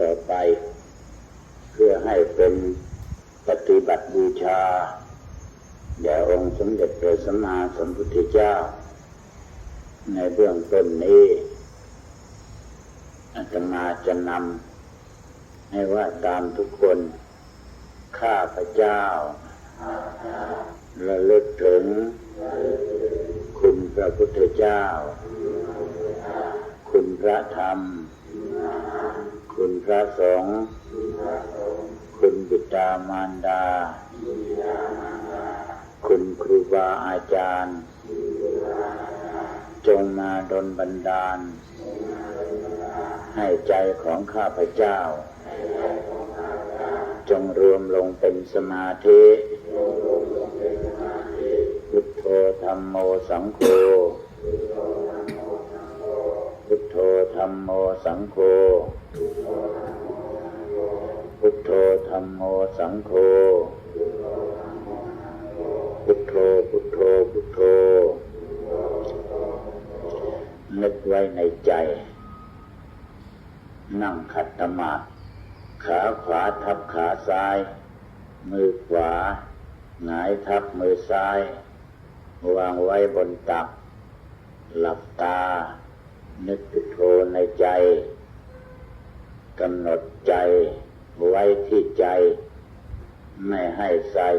ต่อไป เพื่อให้เป็นปฏิบัติบูชาแด่องค์สมเด็จพระสัมมาสัมพุทธเจ้า ในเบื้องต้นนี้อาตมาจะนำให้ว่าตามทุกคนข้าพระเจ้าระลึกถึง คุณพระพุทธเจ้า คุณพระธรรม พระสงฆ์คุณบิดามารดา คุณครูบาอาจารย์ จงมาดลบันดาล ให้ใจของข้าพเจ้า จงรวมลงเป็นสมาธิพุทโธธรรมโมสังโฆพุทโธธรรมโมสังโฆ สังโฆ พุทโธ พุทโธ พุทโธ นึกไว้ในใจ นั่งขัดสมาธิขาขวาทับขาซ้าย มือขวาหงายทับมือซ้าย วางไว้บนตัก หลับตา นึกพุทโธในใจกำหนดใจ ไว้ที่ใจ ไม่ให้สาย